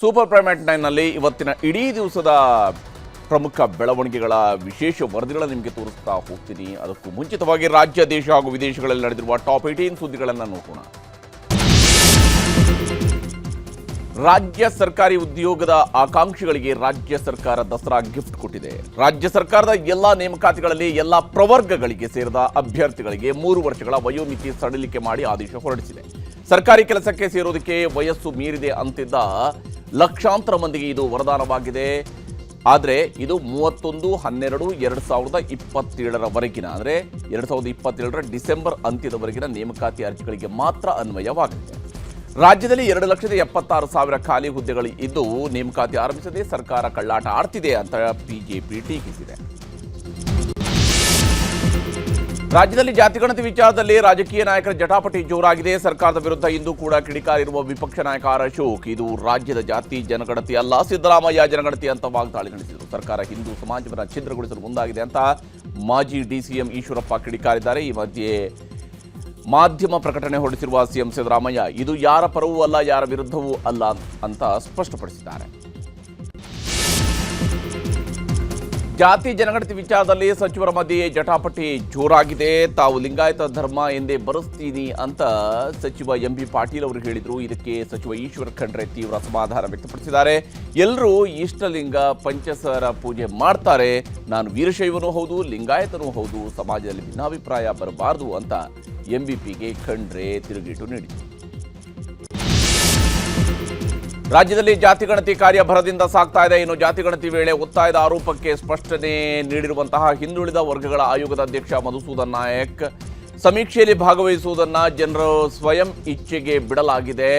Super primate ನೈನ್ನಲ್ಲಿ ಇವತ್ತಿನ ಇಡೀ ದಿವಸದ ಪ್ರಮುಖ ಬೆಳವಣಿಗೆಗಳ ವಿಶೇಷ ವರದಿಗಳನ್ನು ನಿಮಗೆ ತೋರಿಸ್ತಾ ಹೋಗ್ತೀನಿ. ಅದಕ್ಕೂ ಮುಂಚಿತವಾಗಿ ರಾಜ್ಯ, ದೇಶ ಹಾಗೂ ವಿದೇಶಗಳಲ್ಲಿ ನಡೆದಿರುವ ಟಾಪ್ ಏಟೀನ್ ಸುದ್ದಿಗಳನ್ನು ನೋಡೋಣ. ರಾಜ್ಯ ಸರ್ಕಾರಿ ಉದ್ಯೋಗದ ಆಕಾಂಕ್ಷಿಗಳಿಗೆ ರಾಜ್ಯ ಸರ್ಕಾರ ದಸರಾ ಗಿಫ್ಟ್ ಕೊಟ್ಟಿದೆ. ರಾಜ್ಯ ಸರ್ಕಾರದ ಎಲ್ಲ ನೇಮಕಾತಿಗಳಲ್ಲಿ ಎಲ್ಲ ಪ್ರವರ್ಗಗಳಿಗೆ ಸೇರಿದ ಅಭ್ಯರ್ಥಿಗಳಿಗೆ ಮೂರು ವರ್ಷಗಳ ವಯೋಮಿತಿ ಸಡಿಲಿಕೆ ಮಾಡಿ ಆದೇಶ ಹೊರಡಿಸಿದೆ. ಸರ್ಕಾರಿ ಕೆಲಸಕ್ಕೆ ಸೇರೋದಕ್ಕೆ ವಯಸ್ಸು ಮೀರಿದೆ ಅಂತಿದ್ದ ಲಕ್ಷಾಂತರ ಮಂದಿಗೆ ಇದು ವರದಾನವಾಗಿದೆ. ಆದರೆ ಇದು ಮೂವತ್ತೊಂದು, ಹನ್ನೆರಡು, ಎರಡು ಸಾವಿರದ ಇಪ್ಪತ್ತೇಳರವರೆಗಿನ ಅಂದರೆ ಎರಡು ಸಾವಿರದ ಇಪ್ಪತ್ತೇಳರ ಡಿಸೆಂಬರ್ ಅಂತ್ಯದವರೆಗಿನ ನೇಮಕಾತಿ ಅರ್ಜಿಗಳಿಗೆ ಮಾತ್ರ ಅನ್ವಯವಾಗಲಿದೆ. ರಾಜ್ಯದಲ್ಲಿ ಎರಡು ಲಕ್ಷದ ಎಪ್ಪತ್ತಾರು ಸಾವಿರ ಖಾಲಿ ಹುದ್ದೆಗಳು ಇದ್ದು ನೇಮಕಾತಿ ಆರಂಭಿಸದೆ ಸರ್ಕಾರ ಕಳ್ಳಾಟ ಆಡ್ತಿದೆ ಅಂತ ಬಿಜೆಪಿ ಟೀಕಿಸಿದೆ. ರಾಜ್ಯದಲ್ಲಿ ಜಾತಿಗಣತಿ ವಿಚಾರದಲ್ಲಿ ರಾಜಕೀಯ ನಾಯಕರ ಜಟಾಪಟಿ ಜೋರಾಗಿದೆ. ಸರ್ಕಾರದ ವಿರುದ್ಧ ಇಂದು ಕೂಡ ಕಿಡಿಕಾರಿರುವ ವಿಪಕ್ಷ ನಾಯಕ ಆರ್ ಅಶೋಕ್. ಇದು ರಾಜ್ಯದ ಜಾತಿ, ಜನಗಣತಿ ಅಲ್ಲ. ಸಿದ್ದರಾಮಯ್ಯ ಜನಗಣತಿ ಅಂತ ವಾಗ್ದಾಳಿ ನಡೆಸಿದರು. ಸರ್ಕಾರ ಹಿಂದೂ ಸಮಾಜವನ್ನು ಛಿದ್ರಗೊಳಿಸಲು ಮುಂದಾಗಿದೆ ಅಂತ ಮಾಜಿ ಡಿಸಿಎಂ ಈಶ್ವರಪ್ಪ ಕಿಡಿಕಾರಿದ್ದಾರೆ. ಈ ಮಧ್ಯೆ ಮಾಧ್ಯಮ ಪ್ರಕಟಣೆ ಹೊರಡಿಸಿರುವ ಸಿಎಂ ಸಿದ್ದರಾಮಯ್ಯ ಇದು ಯಾರ ಪರವೂ ಅಲ್ಲ ಯಾರ ವಿರುದ್ಧವೂ ಅಲ್ಲ ಅಂತ ಸ್ಪಷ್ಟಪಡಿಸಿದ್ದಾರೆ. ಜಾತಿ ಜನಗಣತಿ ವಿಚಾರದಲ್ಲಿ ಸಚಿವರ ಮಧ್ಯೆ ಜಟಾಪಟಿ ಜೋರಾಗಿದೆ. ತಾವು ಲಿಂಗಾಯತ ಧರ್ಮ ಎಂದೇ ಬರೆಸ್ತೀನಿ ಅಂತ ಸಚಿವ ಎಂ ಬಿ ಪಾಟೀಲ್ ಅವರು ಹೇಳಿದರು. ಇದಕ್ಕೆ ಸಚಿವ ಈಶ್ವರ ಖಂಡ್ರೆ ತೀವ್ರ ಸಮಾಧಾನ ವ್ಯಕ್ತಪಡಿಸಿದ್ದಾರೆ. ಎಲ್ಲರೂ ಇಷ್ಟಲಿಂಗ ಪಂಚಸರ ಪೂಜೆ ಮಾಡ್ತಾರೆ. ನಾನು ವೀರಶೈವನೂ ಹೌದು, ಲಿಂಗಾಯತನೂ ಹೌದು. ಸಮಾಜದಲ್ಲಿ ಭಿನ್ನಾಭಿಪ್ರಾಯ ಬರಬಾರದು ಅಂತ ಎಂಬಿಪಿಗೆ ಖಂಡ್ರೆ ತಿರುಗೇಟು ನೀಡಿದರು. ರಾಜ್ಯದಲ್ಲಿ ಜಾತಿಗಣತಿ ಕಾರ್ಯ ಭರದಿಂದ ಸಾಗ್ತಾ ಇದೆ. ಇನ್ನು ಜಾತಿಗಣತಿ ವೇಳೆ ಒತ್ತಾಯದ ಆರೋಪಕ್ಕೆ ಸ್ಪಷ್ಟನೆ ನೀಡಿರುವಂತಹ ಹಿಂದುಳಿದ ವರ್ಗಗಳ ಆಯೋಗದ ಅಧ್ಯಕ್ಷ ಮಧುಸೂದನ್ ನಾಯಕ್. ಸಮೀಕ್ಷೆಯಲ್ಲಿ ಭಾಗವಹಿಸುವುದನ್ನ ಜನರು ಸ್ವಯಂ ಇಚ್ಛೆಗೆ ಬಿಡಲಾಗಿದೆ.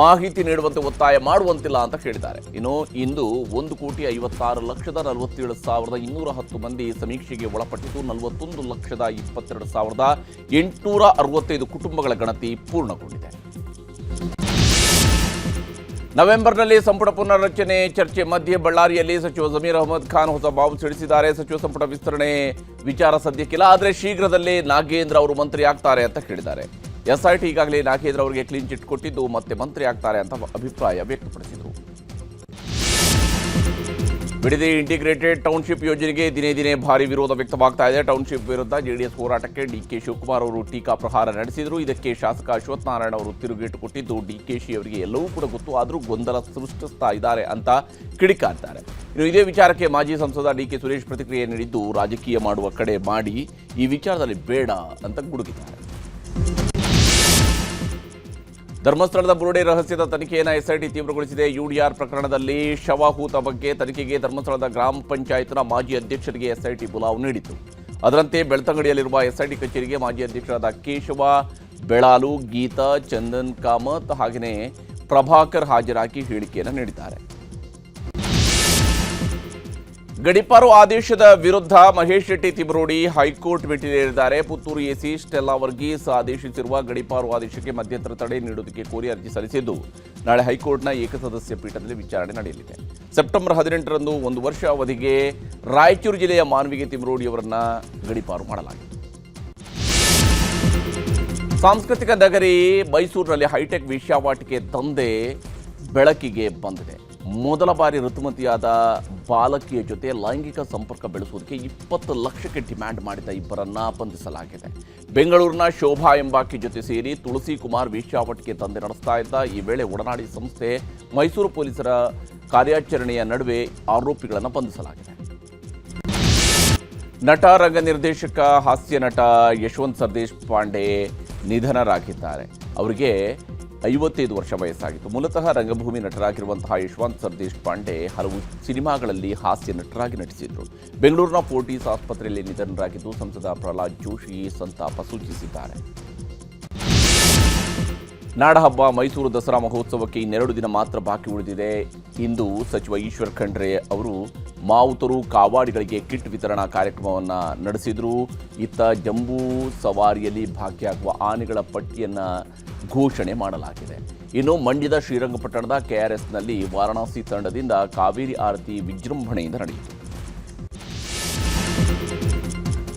ಮಾಹಿತಿ ನೀಡುವಂತೆ ಒತ್ತಾಯ ಮಾಡುವಂತಿಲ್ಲ ಅಂತ ಹೇಳಿದ್ದಾರೆ ಇನ್ನು ಇಂದು ಒಂದು ಕೋಟಿ ಐವತ್ತಾರು ಲಕ್ಷದ ನಲವತ್ತೇಳು ಸಾವಿರದ ಇನ್ನೂರ ಹತ್ತು ಮಂದಿ ಸಮೀಕ್ಷೆಗೆ ಒಳಪಟ್ಟಿದ್ದು, ನಲವತ್ತೊಂದು ಲಕ್ಷದ ಇಪ್ಪತ್ತೆರಡು ಸಾವಿರದ ಎಂಟುನೂರ ಅರವತ್ತೈದು ಕುಟುಂಬಗಳ ಗಣತಿ ಪೂರ್ಣಗೊಂಡಿದೆ. ನವೆಂಬರ್ನಲ್ಲಿ ಸಂಪುಟ ಪುನರ್ರಚನೆ ಚರ್ಚೆ ಮಧ್ಯೆ ಬಳ್ಳಾರಿಯಲ್ಲಿ ಸಚಿವ ಜಮೀರ್ ಅಹಮದ್ ಖಾನ್ ಹೊಸ ಬಾಂಬ್ ಸಿಡಿಸಿದ್ದಾರೆ. ಸಚಿವ ಸಂಪುಟ ವಿಸ್ತರಣೆ ವಿಚಾರ ಸದ್ಯಕ್ಕಿಲ್ಲ. ಆದರೆ ಶೀಘ್ರದಲ್ಲೇ ನಾಗೇಂದ್ರ ಅವರು ಮಂತ್ರಿ ಆಗ್ತಾರೆ ಅಂತ ಕೇಳಿದ್ದಾರೆ. ಎಸ್ಐಟಿ ಈಗಾಗಲೇ ನಾಗೇಂದ್ರ ಅವರಿಗೆ ಕ್ಲೀನ್ ಚಿಟ್ ಕೊಟ್ಟಿದ್ದು ಮತ್ತೆ ಮಂತ್ರಿ ಆಗ್ತಾರೆ ಅಂತ ಅಭಿಪ್ರಾಯ ವ್ಯಕ್ತಪಡಿಸಿದರು. ಬಿಡದಿ ಇಂಟಿಗ್ರೇಟೆಡ್ ಟೌನ್ಶಿಪ್ ಯೋಜನೆಗೆ ದಿನೇ ದಿನೇ ಭಾರಿ ವಿರೋಧ ವ್ಯಕ್ತವಾಗ್ತಾ ಇದೆ. ಟೌನ್ಶಿಪ್ ವಿರುದ್ಧ ಜೆಡಿಎಸ್ ಹೋರಾಟಕ್ಕೆ ಡಿಕೆ ಶಿವಕುಮಾರ್ ಅವರು ಟೀಕಾ ಪ್ರಹಾರ ನಡೆಸಿದರು. ಇದಕ್ಕೆ ಶಾಸಕ ಅಶ್ವಥ್ ನಾರಾಯಣ ಅವರು ತಿರುಗೇಟು ಕೊಟ್ಟಿದ್ದು ಡಿಕೆಶಿ ಅವರಿಗೆ ಎಲ್ಲವೂ ಕೂಡ ಗೊತ್ತು, ಆದರೂ ಗೊಂದಲ ಸೃಷ್ಟಿಸ್ತಾ ಇದ್ದಾರೆ ಅಂತ ಕಿಡಿಕಾಡ್ತಾರೆ ಇನ್ನು ಇದೇ ವಿಚಾರಕ್ಕೆ ಮಾಜಿ ಸಂಸದ ಡಿಕೆ ಸುರೇಶ್ ಪ್ರತಿಕ್ರಿಯೆ ನೀಡಿದ್ದು, ರಾಜಕೀಯ ಮಾಡುವ ಕಡೆ ಮಾಡಿ ಈ ವಿಚಾರದಲ್ಲಿ ಬೇಡ ಅಂತ ಗುಡುಗಿದ್ದಾರೆ. ಧರ್ಮಸ್ಥಳದ ಬುರುಡೆ ರಹಸ್ಯದ ತನಿಖೆಯನ್ನು ಎಸ್ಐಟಿ ತೀವ್ರಗೊಳಿಸಿದೆ. ಯುಡಿಆರ್ ಪ್ರಕರಣದಲ್ಲಿ ಶವಹೂತ ಬಗ್ಗೆ ತನಿಖೆಗೆ ಧರ್ಮಸ್ಥಳದ ಗ್ರಾಮ ಪಂಚಾಯತ್ನ ಮಾಜಿ ಅಧ್ಯಕ್ಷರಿಗೆ ಎಸ್ಐಟಿ ಬುಲಾವ್ ನೀಡಿತು ಅದರಂತೆ ಬೆಳ್ತಂಗಡಿಯಲ್ಲಿರುವ ಎಸ್ಐಟಿ ಕಚೇರಿಗೆ ಮಾಜಿ ಅಧ್ಯಕ್ಷರಾದ ಕೇಶವ, ಬೆಳಾಲು, ಗೀತಾ, ಚಂದನ್ ಕಾಮತ್ ಹಾಗೆಯೇ ಪ್ರಭಾಕರ್ ಹಾಜರಾಗಿ ಹೇಳಿಕೆಯನ್ನು ನೀಡಿದ್ದಾರೆ. ಗಡಿಪಾರು ಆದೇಶದ ವಿರುದ್ಧ ಮಹೇಶ್ ಶೆಟ್ಟಿ ತಿಬರೋಡಿ ಹೈಕೋರ್ಟ್ ಮೆಟ್ಟಿಲೇರಿದ್ದಾರೆ ಪುತ್ತೂರು ಎಸಿ ಸ್ಟೆಲ್ಲಾ ವರ್ಗೀಸ್ ಆದೇಶಿಸಿರುವ ಗಡಿಪಾರು ಆದೇಶಕ್ಕೆ ಮಧ್ಯಂತರ ತಡೆ ನೀಡುವುದಕ್ಕೆ ಕೋರಿ ಅರ್ಜಿ ಸಲ್ಲಿಸಿದ್ದು, ನಾಳೆ ಹೈಕೋರ್ಟ್ನ ಏಕಸದಸ್ಯ ಪೀಠದಲ್ಲಿ ವಿಚಾರಣೆ ನಡೆಯಲಿದೆ. ಸೆಪ್ಟೆಂಬರ್ ಹದಿನೆಂಟರಂದು ಒಂದು ವರ್ಷ ಅವಧಿಗೆ ರಾಯಚೂರು ಜಿಲ್ಲೆಯ ಮಾನವಿಗೆ ತಿಮರೋಡಿ ಅವರನ್ನ ಗಡಿಪಾರು ಮಾಡಲಾಗಿದೆ. ಸಾಂಸ್ಕೃತಿಕ ನಗರಿ ಮೈಸೂರಿನಲ್ಲಿ ಹೈಟೆಕ್ ವಿಶ್ವವಾಟಿಕೆ ದಂಧೆ ಬೆಳಕಿಗೆ ಬಂದಿದೆ. ಮೊದಲ ಬಾರಿ ಋತುಮತಿಯಾದ ಬಾಲಕಿಯ ಜೊತೆ ಲೈಂಗಿಕ ಸಂಪರ್ಕ ಬೆಳೆಸುವುದಕ್ಕೆ ಇಪ್ಪತ್ತು ಲಕ್ಷಕ್ಕೆ ಡಿಮ್ಯಾಂಡ್ ಮಾಡಿದ ಇಬ್ಬರನ್ನ ಬಂಧಿಸಲಾಗಿದೆ. ಬೆಂಗಳೂರಿನ ಶೋಭಾ ಎಂಬಾಕಿ ಜೊತೆ ಸೇರಿ ತುಳಸಿ ಕುಮಾರ್ ವೇಶ್ಯಾವಟಿಕೆ ತಂದೆ ನಡೆಸ್ತಾ ಇದ್ದ ಈ ವೇಳೆ ಒಡನಾಡಿ ಸಂಸ್ಥೆ ಮೈಸೂರು ಪೊಲೀಸರ ಕಾರ್ಯಾಚರಣೆಯ ನಡುವೆ ಆರೋಪಿಗಳನ್ನು ಬಂಧಿಸಲಾಗಿದೆ. ನಟ, ರಂಗ ನಿರ್ದೇಶಕ, ಹಾಸ್ಯ ನಟ ಯಶವಂತ್ ಸರ್ದೇಶ್ ಪಾಂಡೆ ನಿಧನರಾಗಿದ್ದಾರೆ. ಅವರಿಗೆ ಐವತ್ತೈದು ವರ್ಷ ವಯಸ್ಸಾಗಿತ್ತು. ಮೂಲತಃ ರಂಗಭೂಮಿ ನಟರಾಗಿರುವಂತಹ ಯಶವಂತ್ ಸರ್ದೇಶ್ ಪಾಂಡೆ ಹಲವು ಸಿನಿಮಾಗಳಲ್ಲಿ ಹಾಸ್ಯ ನಟರಾಗಿ ನಟಿಸಿದರು. ಬೆಂಗಳೂರಿನ ಫೋರ್ಟೀಸ್ ಆಸ್ಪತ್ರೆಯಲ್ಲಿ ನಿಧನರಾಗಿದ್ದು ಸಂಸದ ಪ್ರಹ್ಲಾದ್ ಜೋಶಿ ಸಂತಾಪ ಸೂಚಿಸಿದ್ದಾರೆ. ನಾಡಹಬ್ಬ ಮೈಸೂರು ದಸರಾ ಮಹೋತ್ಸವಕ್ಕೆ ಇನ್ನೆರಡು ದಿನ ಮಾತ್ರ ಬಾಕಿ ಉಳಿದಿದೆ. ಇಂದು ಸಚಿವ ಈಶ್ವರ್ ಖಂಡ್ರೆ ಅವರು ಮಾವುತರು ಕಾವಾಡಿಗಳಿಗೆ ಕಿಟ್ ವಿತರಣಾ ಕಾರ್ಯಕ್ರಮವನ್ನು ನಡೆಸಿದರು. ಇತ್ತ ಜಂಬೂ ಸವಾರಿಯಲ್ಲಿ ಭಾಗಿಯಾಗುವ ಆನೆಗಳ ಪಟ್ಟಿಯನ್ನು ಘೋಷಣೆ ಮಾಡಲಾಗಿದೆ. ಇನ್ನು ಮಂಡ್ಯದ ಶ್ರೀರಂಗಪಟ್ಟಣದ ಕೆಆರ್ಎಸ್ನಲ್ಲಿ ವಾರಣಾಸಿ ತಂಡದಿಂದ ಕಾವೇರಿ ಆರತಿ ವಿಜೃಂಭಣೆಯಿಂದ ನಡೆಯಿತು.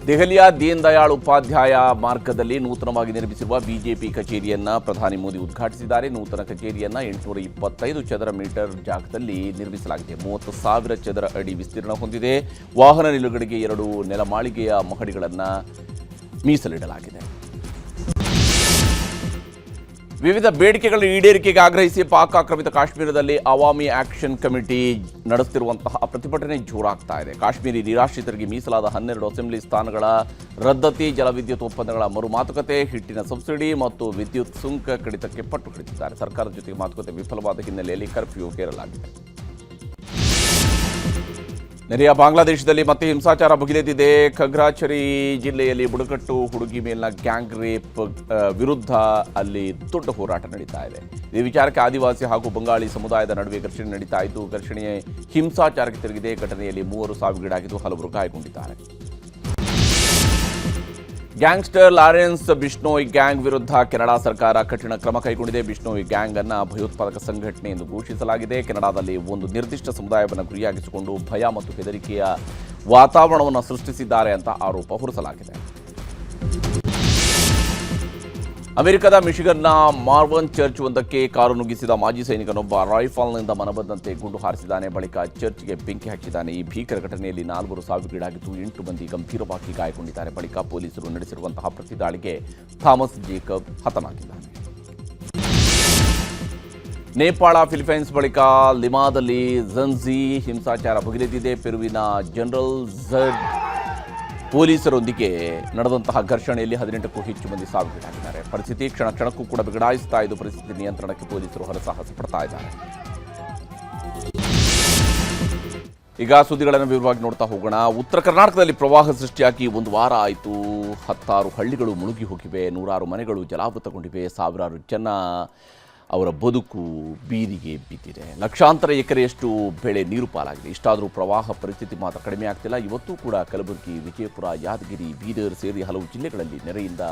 ದೆಹಲಿಯ ದೀನ್ ದಯಾಳ್ ಉಪಾಧ್ಯಾಯ ಮಾರ್ಗದಲ್ಲಿ ನೂತನವಾಗಿ ನಿರ್ಮಿಸಿರುವ ಬಿಜೆಪಿ ಕಚೇರಿಯನ್ನ ಪ್ರಧಾನಿ ಮೋದಿ ಉದ್ಘಾಟಿಸಿದ್ದಾರೆ. ನೂತನ ಕಚೇರಿಯನ್ನ ಎಂಟುನೂರ ಇಪ್ಪತ್ತೈದು ಚದರ ಮೀಟರ್ ಜಾಗದಲ್ಲಿ ನಿರ್ಮಿಸಲಾಗಿದೆ. ಮೂವತ್ತು ಸಾವಿರ ಚದರ ಅಡಿ ವಿಸ್ತೀರ್ಣ ಹೊಂದಿದೆ. ವಾಹನ ನಿಲುಗಡೆಗೆ ಎರಡು ನೆಲಮಾಳಿಗೆಯ ಮಹಡಿಗಳನ್ನು ಮೀಸಲಿಡಲಾಗಿದೆ. ವಿವಿಧ ಬೇಡಿಕೆಗಳ ಈಡೇರಿಕೆಗೆ ಆಗ್ರಹಿಸಿ ಪಾಕ್ ಆಕ್ರಮಿತ ಕಾಶ್ಮೀರದಲ್ಲಿ ಅವಾಮಿ ಆಕ್ಷನ್ ಕಮಿಟಿ ನಡೆಸುತ್ತಿರುವಂತಹ ಪ್ರತಿಭಟನೆ ಜೋರಾಗ್ತಾ ಇದೆ. ಕಾಶ್ಮೀರಿ ನಿರಾಶ್ರಿತರಿಗೆ ಮೀಸಲಾದ ಹನ್ನೆರಡು ಅಸೆಂಬ್ಲಿ ಸ್ಥಾನಗಳ ರದ್ದತಿ, ಜಲವಿದ್ಯುತ್ ಒಪ್ಪಂದಗಳ ಮರು ಮಾತುಕತೆ, ಹಿಟ್ಟಿನ ಸಬ್ಸಿಡಿ ಮತ್ತು ವಿದ್ಯುತ್ ಸುಂಕ ಕಡಿತಕ್ಕೆ ಪಟ್ಟು ಹಿಡಿದಿದ್ದಾರೆ. ಸರ್ಕಾರದ ಜೊತೆಗೆ ಮಾತುಕತೆ ವಿಫಲವಾದ ಹಿನ್ನೆಲೆಯಲ್ಲಿ ಕರ್ಫ್ಯೂ ಹೇರಲಾಗಿದೆ. ನೆರೆಯ ಬಾಂಗ್ಲಾದೇಶದಲ್ಲಿ ಮತ್ತೆ ಹಿಂಸಾಚಾರ ಭುಗಿಲೆದ್ದಿದೆ. ಖಗ್ರಾಚರಿ ಜಿಲ್ಲೆಯಲ್ಲಿ ಬುಡಕಟ್ಟು ಹುಡುಗಿ ಮೇಲಿನ ಗ್ಯಾಂಗ್ ರೇಪ್ ವಿರುದ್ಧ ಅಲ್ಲಿ ದೊಡ್ಡ ಹೋರಾಟ ನಡೀತಾ ಇದೆ. ಈ ವಿಚಾರಕ್ಕೆ ಆದಿವಾಸಿ ಹಾಗೂ ಬಂಗಾಳಿ ಸಮುದಾಯದ ನಡುವೆ ಘರ್ಷಣೆ ನಡೀತಾ ಇದ್ದು ಘರ್ಷಣೆ ಹಿಂಸಾಚಾರಕ್ಕೆ ತಿರುಗಿದೆ. ಘಟನೆಯಲ್ಲಿ ಮೂವರು ಸಾವಿಗೀಡಾಗಿದ್ದು ಹಲವರು ಗಾಯಗೊಂಡಿದ್ದಾರೆ. ಗ್ಯಾಂಗ್ಸ್ಟರ್ ಲಾರೆನ್ಸ್ ಬಿಷ್ಣೋಯ್ ಗ್ಯಾಂಗ್ ವಿರುದ್ಧ ಕೆನಡಾ ಸರ್ಕಾರ ಕಠಿಣ ಕ್ರಮ ಕೈಗೊಂಡಿದೆ. ಬಿಷ್ಣೋಯ್ ಗ್ಯಾಂಗ್ ಅನ್ನ ಭಯೋತ್ಪಾದಕ ಸಂಘಟನೆ ಎಂದು ಘೋಷಿಸಲಾಗಿದೆ. ಕೆನಡಾದಲ್ಲಿ ಒಂದು ನಿರ್ದಿಷ್ಟ ಸಮುದಾಯವನ್ನು ಗುರಿಯಾಗಿಸಿಕೊಂಡು ಭಯ ಮತ್ತು ಹೆದರಿಕೆಯ ವಾತಾವರಣವನ್ನು ಸೃಷ್ಟಿಸಿದ್ದಾರೆ ಅಂತ ಆರೋಪ ಹೊರಿಸಲಾಗಿದೆ. ಅಮೆರಿಕದ ಮಿಶಿಗನ್ನ ಮಾರ್ವನ್ ಚರ್ಚ್ ಒಂದಕ್ಕೆ ಕಾರು ನುಗ್ಗಿಸಿದ ಮಾಜಿ ಸೈನಿಕನೊಬ್ಬ ರೈಫಲ್ನಿಂದ ಮನಬಂದಂತೆ ಗುಂಡು ಹಾರಿಸಿದ್ದಾನೆ. ಬಳಿಕ ಚರ್ಚ್ಗೆ ಬೆಂಕಿ ಹಾಕಿದ್ದಾನೆ. ಈ ಭೀಕರ ಘಟನೆಯಲ್ಲಿ ನಾಲ್ವರು ಸಾವಿಗೀಡಾಗಿದ್ದು ಎಂಟು ಮಂದಿ ಗಂಭೀರವಾಗಿ ಗಾಯಗೊಂಡಿದ್ದಾರೆ. ಬಳಿಕ ಪೊಲೀಸರು ನಡೆಸಿರುವಂತಹ ಪ್ರತಿದಾಳಿಗೆ ಥಾಮಸ್ ಜೇಕಬ್ ಹತನಾಗಿದ್ದಾನೆ. ನೇಪಾಳ, ಫಿಲಿಪೈನ್ಸ್ ಬಳಿಕ ಲಿಮಾದಲ್ಲಿ ಝನ್ಜಿ ಹಿಂಸಾಚಾರ ಭುಗಿಲೆದ್ದಿದೆ. ಪೆರುವಿನ ಜನರಲ್ ಝಡ್ ಪೊಲೀಸರೊಂದಿಗೆ ನಡೆದಂತಹ ಘರ್ಷಣೆಯಲ್ಲಿ ಹದಿನೆಂಟಕ್ಕೂ ಹೆಚ್ಚು ಮಂದಿ ಸಾವಿಗೀಡಾಗಿದ್ದಾರೆ. ಪರಿಸ್ಥಿತಿ ಕ್ಷಣ ಕ್ಷಣಕ್ಕೂ ಕೂಡ ಬಿಗಡಾಯಿಸ್ತಾ ಇದ್ದು, ಪರಿಸ್ಥಿತಿ ನಿಯಂತ್ರಣಕ್ಕೆ ಪೊಲೀಸರು ಹರಸಾಹಸ ಪಡ್ತಾ ಇದ್ದಾರೆ. ಈಗ ಸುದ್ದಿಗಳನ್ನು ವಿವರವಾಗಿ ನೋಡ್ತಾ ಹೋಗೋಣ. ಉತ್ತರ ಕರ್ನಾಟಕದಲ್ಲಿ ಪ್ರವಾಹ ಸೃಷ್ಟಿಯಾಗಿ ಒಂದು ವಾರ ಆಯಿತು. ಹತ್ತಾರು ಹಳ್ಳಿಗಳು ಮುಳುಗಿ ಹೋಗಿವೆ. ನೂರಾರು ಮನೆಗಳು ಜಲಾವೃತಗೊಂಡಿವೆ. ಸಾವಿರಾರು ಜನ ಅವರ ಬದುಕು ಬೀದಿಗೆ ಬಿದ್ದಿದೆ. ಲಕ್ಷಾಂತರ ಎಕರೆಯಷ್ಟು ಬೆಳೆ ನೀರು ಪಾಲಾಗಿದೆ. ಇಷ್ಟಾದರೂ ಪ್ರವಾಹ ಪರಿಸ್ಥಿತಿ ಮಾತ್ರ ಕಡಿಮೆ ಆಗ್ತಿಲ್ಲ. ಇವತ್ತೂ ಕೂಡ ಕಲಬುರಗಿ, ವಿಜಯಪುರ, ಯಾದಗಿರಿ, ಬೀದರ್ ಸೇರಿ ಹಲವು ಜಿಲ್ಲೆಗಳಲ್ಲಿ ನೆರೆಯಿಂದ